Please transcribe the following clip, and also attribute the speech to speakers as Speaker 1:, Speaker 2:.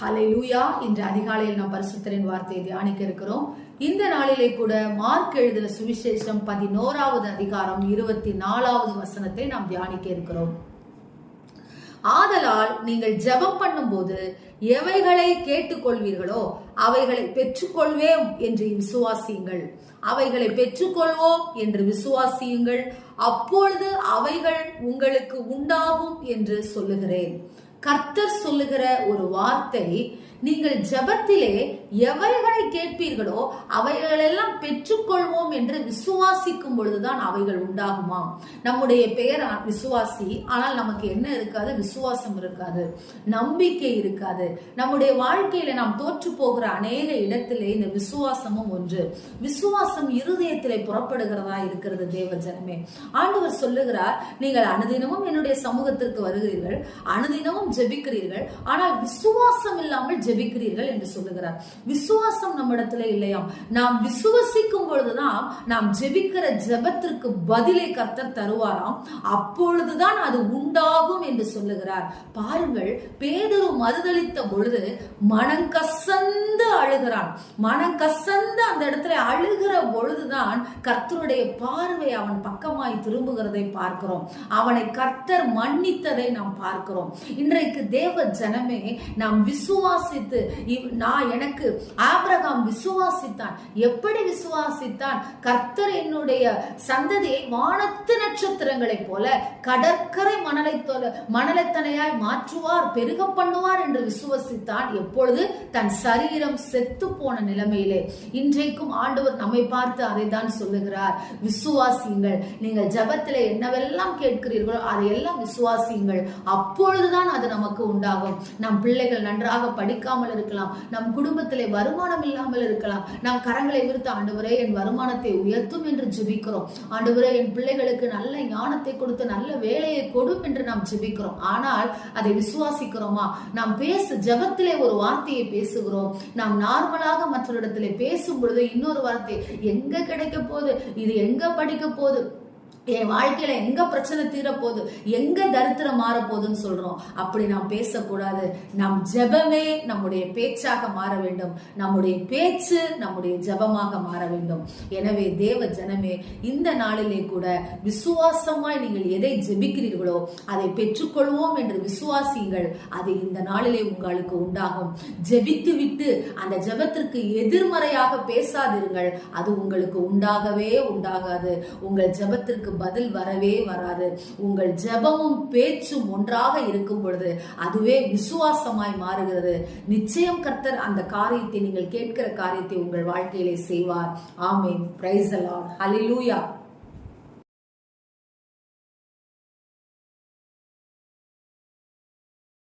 Speaker 1: ஹலை லூயா இன்று அதிகாலையில் நாம் பரிசுத்தரின் வார்த்தையை தியானிக்க இருக்கிறோம். இந்த நாளிலே கூட மார்க் எழுதின சுவிசேஷம் பதினோராவது அதிகாரம் இருபத்தி நாலாவது வசனத்தை நாம் தியானிக்க இருக்கிறோம். ஆதலால் நீங்கள் ஜெபம் பண்ணும்போது எவைகளை கேட்டுக்கொள்வீர்களோ அவைகளை பெற்றுக்கொள்வேன் என்று விசுவாசியுங்கள். அவைகளை பெற்றுக்கொள்வோம் என்று விசுவாசியுங்கள். அப்பொழுது அவைகள் உங்களுக்கு உண்டாகும் என்று சொல்லுகிறேன். கர்த்தர் சொல்லுகிற ஒரு வார்த்தை நீங்கள் ஜெபத்திலே எவைகளை கேட்பீர்களோ அவைகளெல்லாம் பெற்றுக்கொள்வோம் என்று விசுவாசிக்கும் பொழுதுதான் அவைகள் உண்டாகுமாம். நம்முடைய பெயர் விசுவாசி ஆனால் நமக்கு என்ன இருக்காது? விசுவாசம் இருக்காது. நம்பிக்கை இருக்காது. நம்முடைய வாழ்க்கையில நாம் தோற்று போகிற அநேக இடத்திலே இந்த விசுவாசமும் ஒன்று. விசுவாசம் இருதயத்திலே புறப்படுகிறதா இருக்கிறது தேவ ஜனமே. ஆண்டவர் சொல்லுகிறார் நீங்கள் அனுதினமும் என்னுடைய சமூகத்திற்கு வருகிறீர்கள் அனுதினமும் ஜெபிக்கிறீர்கள் ஆனால் விசுவாசம் இல்லாமல் ஜெபிக்கிறீர்கள் என்று சொல்லுகிறார். விசுவாசம் நம்மிடத்துல இல்லையாம். நாம் விசுவசிக்கும் பொழுதுதான் நாம் ஜெபிக்கிற ஜெபத்திற்கு பதிலை கர்த்தர் தருவாராம். அப்பொழுதுதான் அது உண்டாகும் என்று சொல்லுகிறார். பாருங்கள் பேதரு மறுதளித்த பொழுது மனங்கசந்து அழுகிறான். மனங்கசந்து அந்த இடத்துல அழுகிற பொழுதுதான் கர்த்தருடைய பார்வை அவன் பக்கமாய் திரும்புகிறதை பார்க்கிறோம். அவனை கர்த்தர் மன்னித்ததை நாம் பார்க்கிறோம். இன்றைக்கு தேவ ஜனமே நாம் விசுவாசி விசுவாசித்து நான் எனக்கு ஆபிரகாம் விசுவாசித்தான். எப்படி விசுவாசித்தான்? கர்த்தர் என்னுடைய சந்ததியை வானத்து நட்சத்திரங்களைப் போல கடற்கரை மணலை மணலைத்தனையாய் மாற்றுவார் பெருக பண்ணுவார் என்று விசுவசித்தான். எப்பொழுது? தன் சரீரம் செத்து போன நிலைமையிலே. இன்றைக்கும் ஆண்டவர் நம்மை பார்த்து அதை தான் சொல்லுகிறார். விசுவாசியுங்கள். நீங்கள் ஜபத்தில் என்னவெல்லாம் கேட்கிறீர்களோ அதையெல்லாம் விசுவாசியுங்கள். அப்பொழுதுதான் அது நமக்கு உண்டாகும். நம் பிள்ளைகள் நன்றாக படிக்க நடக்காமல் இருக்கலாம். நம் குடும்பத்திலே வருமானம் இல்லாமல் இருக்கலாம். நாம் கரங்களை விருத்த ஆண்டவரே என் வருமானத்தை உயர்த்தும் என்று ஜெபிக்கிறோம். ஆண்டவரே என் பிள்ளைகளுக்கு நல்ல ஞானத்தை கொடுத்து நல்ல வேலையை கொடும் என்று நாம் ஜெபிக்கிறோம். ஆனால் அதை விசுவாசிக்கிறோமா? நாம் பேசு ஜபத்திலே ஒரு வார்த்தையை பேசுகிறோம். நாம் நார்மலாக மற்றொரு பேசும் பொழுது இன்னொரு வார்த்தை எங்க கிடைக்க போகுது? இது எங்க படிக்க போகுது? என் வாழ்க்கையில எங்க பிரச்சனை தீரப்போகுது? எங்க தரித்திரம் மாறப்போகுதுன்னு சொல்றோம். அப்படி நாம் பேசக்கூடாது. நம் ஜெபமே நம்முடைய பேச்சாக மாற வேண்டும். நம்முடைய பேச்சு நம்முடைய ஜெபமாக மாற வேண்டும். எனவே தேவ ஜனமே இந்த நாளிலே கூட விசுவாசமாய் நீங்கள் எதை ஜெபிக்கிறீர்களோ அதை பெற்றுக்கொள்வோம் என்று விசுவாசியுங்கள். அது இந்த நாளிலே உங்களுக்கு உண்டாகும். ஜெபித்து விட்டு அந்த ஜெபத்திற்கு எதிர்மறையாக பேசாதீர்கள் அது உங்களுக்கு உண்டாகவே உண்டாகாது. உங்கள் ஜெபத்திற்கு பதில் வரவே வராது. உங்கள் ஜெபமும் பேச்சும் ஒன்றாக இருக்கும் பொழுது அதுவே விசுவாசமாய் மாறுகிறது. நிச்சயம் கர்த்தர் அந்த காரியத்தை நீங்கள் கேட்கிற காரியத்தை உங்கள் வாழ்க்கையிலே செய்வார். ஆமே பிரைஸ் அலாட் ஹலிலூயா